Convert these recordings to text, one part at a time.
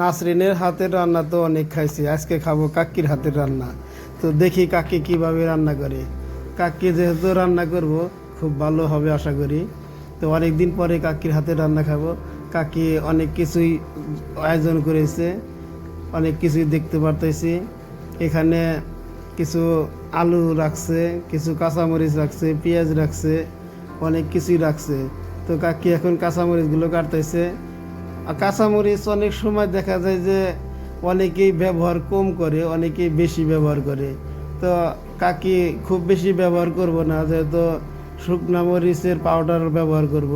নাসরিনের হাতের রান্না তো অনেক খাইছি, আজকে খাব কাকির হাতের রান্না। তো দেখি কাকি কীভাবে রান্না করে। কাকি যেহেতু রান্না করব, খুব ভালো হবে আশা করি। তো অনেক দিন পরে কাকির হাতের রান্না খাব। কাকি অনেক কিছুই আয়োজন করেছে, অনেক কিছুই দেখতে পারতেছি। এখানে কিছু আলু রাখছে, কিছু কাঁচামরিচ রাখছে, পেঁয়াজ রাখছে, অনেক কিছুই রাখছে। তো কাকি এখন কাঁচামরিচগুলো কাটতেছে। আর কাঁচামরিচ অনেক সময় দেখা যায় যে অনেকেই ব্যবহার কম করে, অনেকেই বেশি ব্যবহার করে। তো কাকি খুব বেশি ব্যবহার করব না, যেহেতু শুকনা মরিচের পাউডার ব্যবহার করব,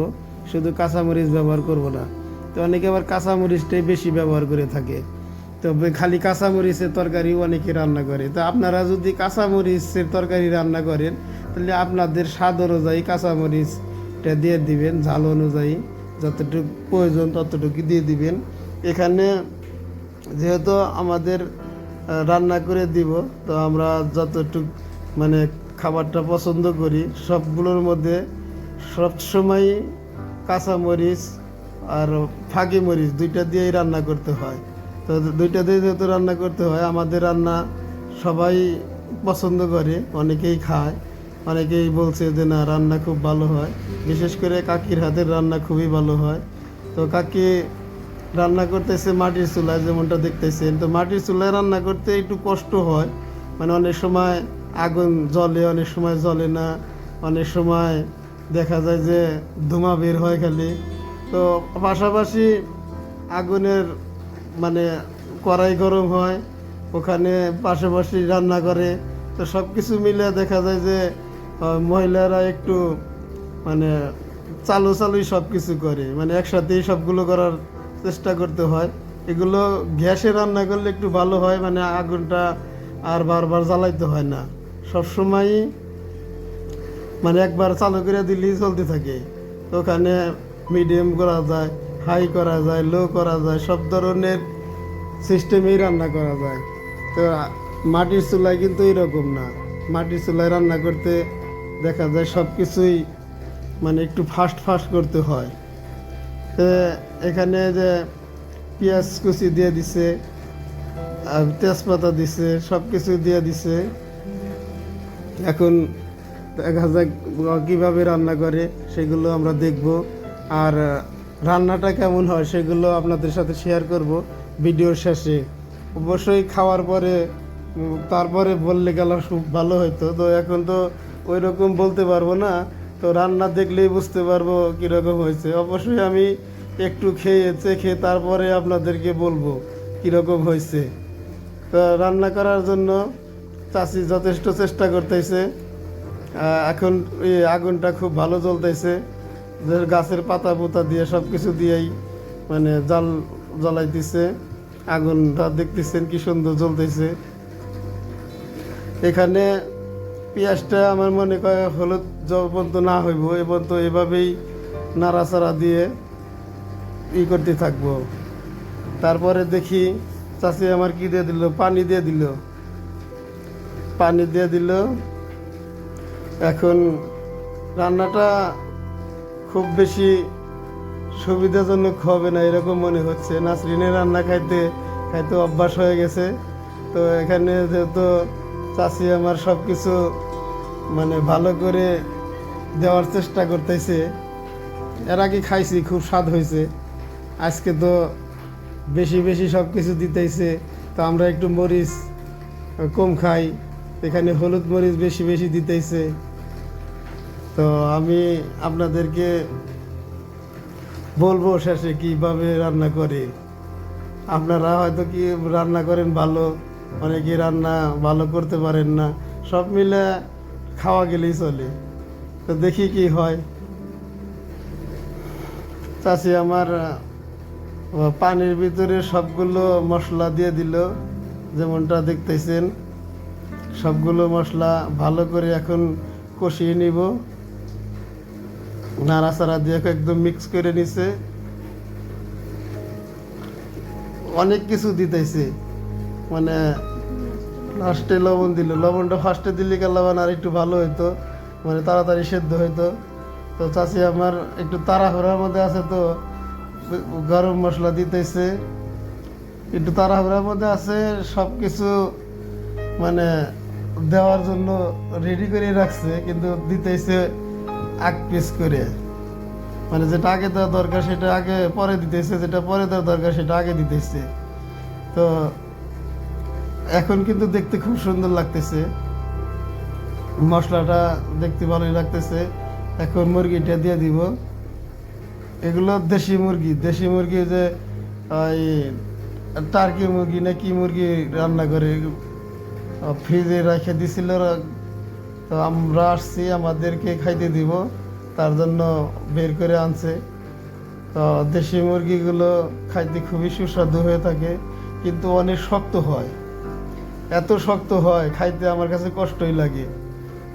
শুধু কাঁচামরিচ ব্যবহার করব না। তো অনেকে আবার কাঁচামরিচটাই বেশি ব্যবহার করে থাকে। তো খালি কাঁচামরিচের তরকারি অনেকে রান্না করে। তো আপনারা যদি কাঁচামরিচের তরকারি রান্না করেন, তাহলে আপনাদের স্বাদ অনুযায়ী কাঁচামরিচটা দিয়ে দিবেন, ঝাল অনুযায়ী। যতটুকু প্রয়োজন ততটুকু দিয়ে দিবেন। এখানে যেহেতু আমাদের রান্না করে দিব, তো আমরা যতটুক মানে খাবারটা পছন্দ করি, সবগুলোর মধ্যে সবসময় কাঁচামরিচ আর ফাঁকি মরিচ দুইটা দিয়েই রান্না করতে হয়। তো দুইটা দিয়ে যেহেতু রান্না করতে হয়, আমাদের রান্না সবাই পছন্দ করে, অনেকেই খায়। অনেকেই বলছে যে না, রান্না খুব ভালো হয়। বিশেষ করে কাকির হাতের রান্না খুবই ভালো হয়। তো কাকি রান্না করতেছে মাটির চুলায়, যেমনটা দেখতেছেন। তো মাটির চুলায় রান্না করতে একটু কষ্ট হয়। মানে অনেক সময় আগুন জ্বলে, অনেক সময় জ্বলে না। অনেক সময় দেখা যায় যে ধোঁয়া বের হয় খালি। তো পাশাপাশি আগুনের মানে কড়াই গরম হয়, ওখানে পাশাপাশি রান্না করে। তো সব কিছু মিলে দেখা যায় যে মহিলারা একটু মানে চালু চালুই সব কিছু করে। মানে একসাথেই সবগুলো করার চেষ্টা করতে হয়। এগুলো গ্যাসে রান্না করলে একটু ভালো হয় মানে আগুনটা আর বারবার জ্বালাইতে হয় না। সবসময়ই মানে একবার চালু করে দিলেই চলতে থাকে। ওখানে মিডিয়াম করা যায় হাই করা যায় লো করা যায়, সব ধরনের সিস্টেমেই রান্না করা যায়। তো মাটির চুলায় কিন্তু এরকম না। মাটির চুলায় রান্না করতে দেখা যায় সব কিছুই মানে একটু ফাস্ট ফাস্ট করতে হয়। এখানে যে পেঁয়াজ কুচি দিয়ে দিছে, আর তেজপাতা দিছে, সব কিছু দিয়ে দিছে। এখন দেখা যাক কীভাবে রান্না করে, সেগুলো আমরা দেখব। আর রান্নাটা কেমন হয়, সেগুলো আপনাদের সাথে শেয়ার করব ভিডিওর শেষে। অবশ্যই খাওয়ার পরে তারপরে বললে গেল খুব ভালো হতো তো এখন তো ওই রকম বলতে পারব না। তো রান্না দেখলেই বুঝতে পারব কীরকম হয়েছে। অবশ্যই আমি একটু খেয়ে চেখে তারপরে আপনাদেরকে বলব কীরকম হয়েছে। তো রান্না করার জন্য চাষি যথেষ্ট চেষ্টা করতেছে। এখন এই আগুনটা খুব ভালো জ্বলতেছে। গাছের পাতা পোতা দিয়ে সব কিছু দিয়েই মানে জাল জ্বলাইতেছে। আগুনটা দেখতেছেন কি সুন্দর জ্বলতেছে। এখানে পেঁয়াজটা আমার মনে করে হলুদ পর্যন্ত না হইব, এ পর্যন্ত এভাবেই নাড়াচাড়া দিয়ে ই করতে থাকব। তারপরে দেখি চাষি আমার কি দিয়ে দিল? পানি দিয়ে দিল। পানি দিয়ে দিল। এখন রান্নাটা খুব বেশি সুবিধাজনক হবে না, এরকম মনে হচ্ছে। নাসরিনের রান্না খাইতে খাইতে অভ্যাস হয়ে গেছে। তো এখানে যেহেতু চাষি আমার সব কিছু মানে ভালো করে দেওয়ার চেষ্টা করতেছে। এর আগে খাইছি, খুব স্বাদ হয়েছে। আজকে তো বেশি বেশি সব কিছু দিতেছে। তো আমরা একটু মরিচ কম খাই। এখানে হলুদ মরিচ বেশি বেশি দিতেছে। তো আমি আপনাদেরকে বলব শেষে কীভাবে রান্না করে। আপনারা হয়তো কি রান্না করেন ভালো, অনেকে রান্না ভালো করতে পারেন না। সব মিলে খাওয়া গেলেই চলে। তো দেখি কি হয়। চাষি আমার পানির ভিতরে সবগুলো মশলা দিয়ে দিল। যেমনটা দেখতেছেন, সবগুলো মশলা ভালো করে এখন কষিয়ে নিব। নাড়াচাড়া দিয়ে একদম মিক্স করে নিছে। অনেক কিছু দিতেছে। মানে লাস্টে লবণ দিল। লবণটা ফার্স্টে দিলে গেল লবণ আর একটু ভালো হইতো মানে তাড়াতাড়ি সেদ্ধ হইতো। তো চাষি আমার একটু তাড়াহুড়ার মধ্যে আছে তো, গরম মশলা দিতেছে। একটু তাড়াহুড়ার মধ্যে আছে সব কিছু মানে দেওয়ার জন্য রেডি করে রাখছে, কিন্তু দিতেছে আগ পিস করে। মানে যেটা আগে দেওয়া দরকার সেটা আগে পরে দিতেছে, যেটা পরে দেওয়া দরকার সেটা আগে দিতেছে। তো এখন কিন্তু দেখতে খুব সুন্দর লাগতেছে। মশলাটা দেখতে ভালোই লাগতেছে। এখন মুরগিটা দিয়ে দিব। এগুলো দেশি মুরগি। দেশি মুরগি যে, ওই, টার্কি মুরগি না কি মুরগি রান্না করে ফ্রিজে রেখে দিছিল তো আমরা আসছি, আমাদেরকে খাইতে দিব। তার জন্য বের করে আনছে। তো দেশি মুরগিগুলো খাইতে খুবই সুস্বাদু হয়ে থাকে, কিন্তু অনেক শক্ত হয়। এত শক্ত হয়, খাইতে আমার কাছে কষ্টই লাগে।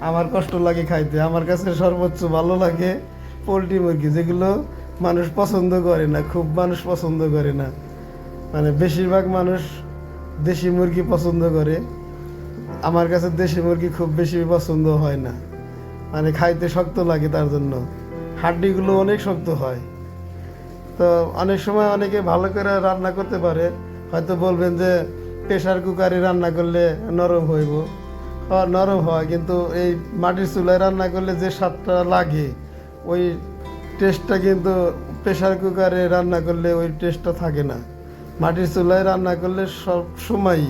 আমার কষ্ট লাগে খাইতে, আমার কাছে সর্বোচ্চ ভালো লাগে পোলট্রি মুরগি, যেগুলো মানুষ পছন্দ করে না, খুব মানুষ পছন্দ করে না। মানে বেশিরভাগ মানুষ দেশি মুরগি পছন্দ করে, আমার কাছে দেশি মুরগি খুব বেশি পছন্দ হয় না। মানে খাইতে শক্ত লাগে তার জন্য। হাড্ডিগুলো অনেক শক্ত হয়। তো অনেক সময় অনেকে ভালো করে রান্না করতে পারে, হয়তো বলবেন যে প্রেশার কুকারে রান্না করলে নরম হইব। নরম হয়, কিন্তু এই মাটির চুলায় রান্না করলে যে স্বাদটা লাগে, ওই টেস্টটা কিন্তু প্রেশার কুকারে রান্না করলে ওই টেস্টটা থাকে না। মাটির চুলায় রান্না করলে সব সময়ই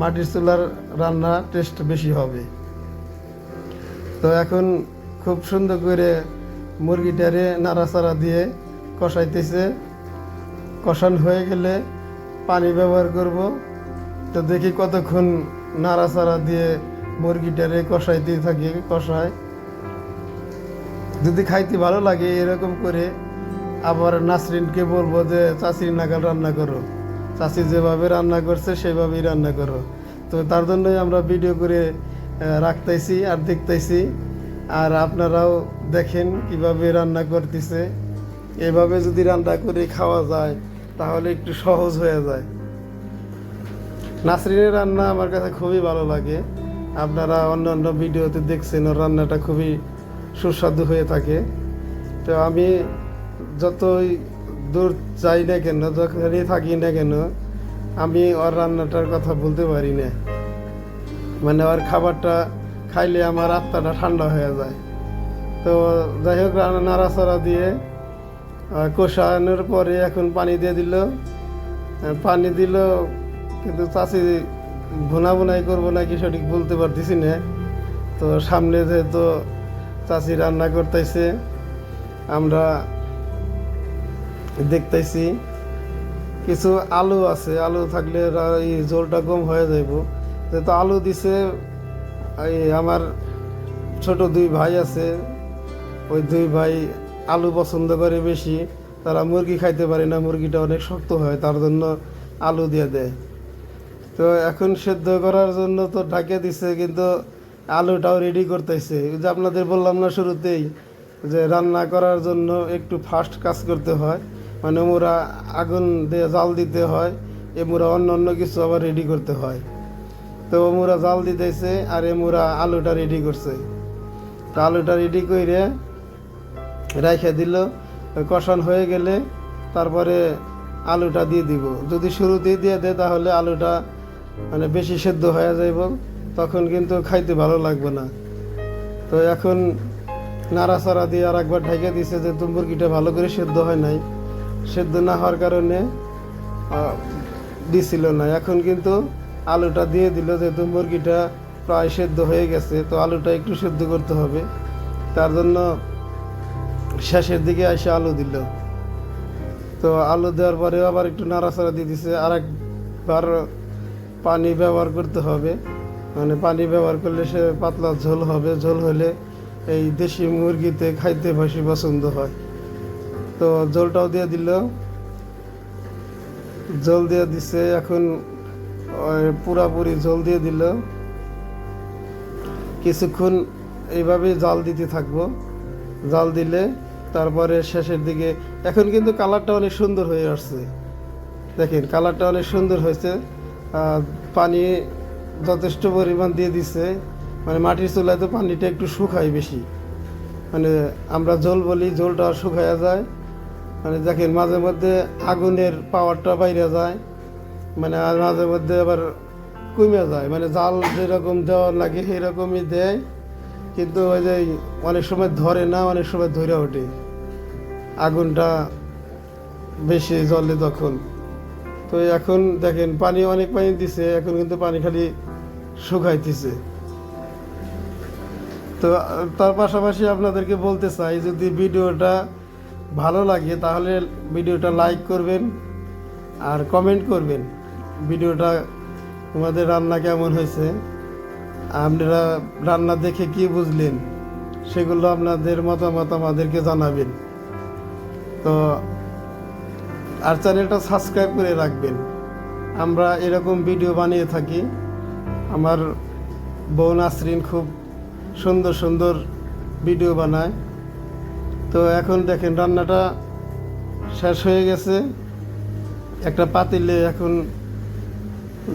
মাটির চুলার রান্না টেস্ট বেশি হবে। তো এখন খুব সুন্দর করে মুরগিটারে নাড়াচাড়া দিয়ে কষাইতেছে। কষান হয়ে গেলে পানি ব্যবহার করব। তো দেখি কতক্ষণ নাড়াচাড়া দিয়ে মুরগিটারে কষাইতে থাকি, কষায়। যদি খাইতে ভালো লাগে এরকম করে আবার নাসরিনকে বলব যে চাষির নাগাল রান্না করো। চাষি যেভাবে রান্না করছে সেভাবেই রান্না করো। তো তার জন্যই আমরা ভিডিও করে রাখতেছি আর দেখতেছি। আর আপনারাও দেখেন কীভাবে রান্না করতেছে। এভাবে যদি রান্না করে খাওয়া যায়, তাহলে একটু সহজ হয়ে যায়। নাসরিনের রান্না আমার কাছে খুবই ভালো লাগে। আপনারা অন্য অন্য ভিডিওতে দেখছেন, ওর রান্নাটা খুবই সুস্বাদু হয়ে থাকে। তো আমি যতই দূর যাই না কেন, যখনই থাকি না কেন, আমি ওর রান্নাটার কথা বলতে পারি না। মানে ওর খাবারটা খাইলে আমার আত্মাটা ঠান্ডা হয়ে যায়। তো যাই হোক নাড়াচাড়া দিয়ে কষানোর পরে এখন পানি দিয়ে দিল। পানি দিল কিন্তু চাষি ভুনা ভুনাই করব নাকি সঠিক বলতে পারতেছি না। তো সামনে যেহেতু চাষি রান্না করতেছে, আমরা দেখতেছি কিছু আলু আছে। আলু থাকলে এই জলটা কম হয়ে যাইব। যেহেতু আলু দিছে, এই আমার ছোট দুই ভাই আছে, ওই দুই ভাই আলু পছন্দ করে বেশি। তারা মুরগি খাইতে পারে না, মুরগিটা অনেক শক্ত হয়, তার জন্য আলু দিয়ে দেয়। তো এখন সেদ্ধ করার জন্য তো ঢাকে দিছে, কিন্তু আলুটাও রেডি করতেছে। যে আপনাদের বললাম না শুরুতেই যে রান্না করার জন্য একটু ফাস্ট কাজ করতে হয় মানে মোরা আগুন দিয়ে জাল দিতে হয়, এ মোরা অন্য অন্য কিছু আবার রেডি করতে হয়। তো মোরা জাল দিতেছে আর এ মোরা আলুটা রেডি করছে। তো আলুটা রেডি করে রাইখে দিল, কষান হয়ে গেলে তারপরে আলুটা দিয়ে দিব। যদি শুরুতেই দিয়ে দেয় তাহলে আলুটা মানে বেশি সেদ্ধ হয়ে যাইব তখন কিন্তু খাইতে ভালো লাগবে না। তো এখন নাড়াচাড়া দিয়ে আর একবার ঢেকে দিছে যে মুরগিটা ভালো করে সেদ্ধ হয় নাই। সেদ্ধ না হওয়ার কারণে দিছিল না। এখন কিন্তু আলুটা দিয়ে দিল যেহেতু মুরগিটা প্রায় সেদ্ধ হয়ে গেছে, তো আলুটা একটু সেদ্ধ করতে হবে। তার জন্য শেষের দিকে এসে আলু দিল। তো আলু দেওয়ার পরে আবার একটু নাড়াচাড়া দিয়ে দিছে। আর একবার পানি ব্যবহার করতে হবে। মানে পানি ব্যবহার করলে সে পাতলা ঝোল হবে। ঝোল হলে এই দেশি মুরগিতে খাইতে বেশি পছন্দ হয়। তো ঝোলটাও দিয়ে দিল। জল দিয়ে দিছে, এখন পুরাপুরি জল দিয়ে দিল। কিছুক্ষণ এইভাবেই জাল দিতে থাকব। জাল দিলে তারপরে শেষের দিকে, এখন কিন্তু কালারটা অনেক সুন্দর হয়ে আসছে। দেখেন, কালারটা অনেক সুন্দর হয়েছে। পানি যথেষ্ট পরিমাণ দিয়ে দিছে। মানে মাটির চুলায় তো পানিটা একটু শুকায় বেশি। মানে আমরা জল বলি, জলটা শুকায়া যায়। মানে দেখেন, মাঝে মধ্যে আগুনের পাওয়ারটা বাইরে যায়। মানে আর মাঝে মধ্যে আবার কমে যায়। মানে জাল যেরকম দেওয়া লাগে, সেরকমই দেয়। কিন্তু ওই যে অনেক সময় ধরে না, অনেক সময় ধরে ওঠে। আগুনটা বেশি জলে তখন। তো এখন দেখেন, পানি অনেক পানি দিছে, এখন কিন্তু পানি খালি শুকাইতেছে। তো, তার পাশাপাশি আপনাদেরকে বলতে চাই, যদি ভিডিওটা ভালো লাগে, তাহলে ভিডিওটা লাইক করবেন আর কমেন্ট করবেন, ভিডিওটা তোমাদের রান্না কেমন হয়েছে, আপনারা রান্না দেখে কি বুঝলেন, সেগুলো আপনাদের মতামত আমাদেরকে জানাবেন। তো আর চ্যানেলটা সাবস্ক্রাইব করে রাখবেন। আমরা এরকম ভিডিও বানিয়ে থাকি। আমার বোন নাসরিন খুব সুন্দর সুন্দর ভিডিও বানায়। তো এখন দেখেন, রান্নাটা শেষ হয়ে গেছে। একটা পাতিলে এখন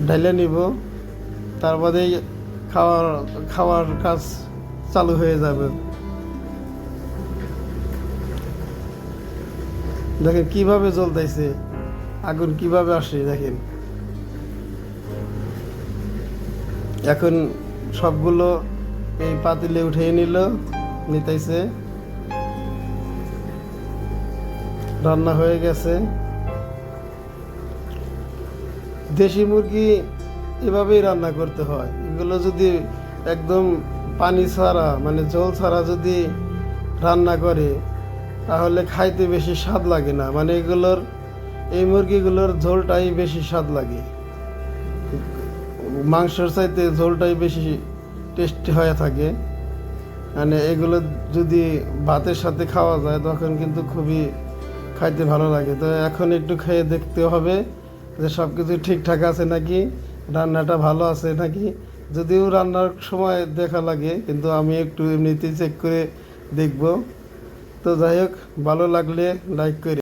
ঢালে নিব। তার বাদেই খাওয়ার খাওয়ার কাজ চালু হয়ে যাবে। দেখেন কীভাবে জ্বলতেছে আগুন কীভাবে আসে, দেখেন। এখন সবগুলো এই পাতিলে উঠিয়ে নিল নিতেছে রান্না হয়ে গেছে। দেশি মুরগি এভাবেই রান্না করতে হয়। এগুলো যদি একদম পানি ছাড়া মানে জল ছাড়া যদি রান্না করে তাহলে খাইতে বেশি স্বাদ লাগে না। মানে এগুলোর, এই মুরগিগুলোর ঝোলটাই বেশি স্বাদ লাগে। মাংসের চাইতে ঝোলটাই বেশি টেস্টি হয়ে থাকে। মানে এগুলো যদি ভাতের সাথে খাওয়া যায়, তখন কিন্তু খুবই খাইতে ভালো লাগে। তো এখন একটু খেয়ে দেখতে হবে যে সব কিছু ঠিকঠাক আছে নাকি, রান্নাটা ভালো আছে নাকি। যদিও রান্নার সময় দেখা লাগে, কিন্তু আমি একটু এমনিতেই চেক করে দেখব। তো যাই হোক ভালো লাগলে লাইক করে।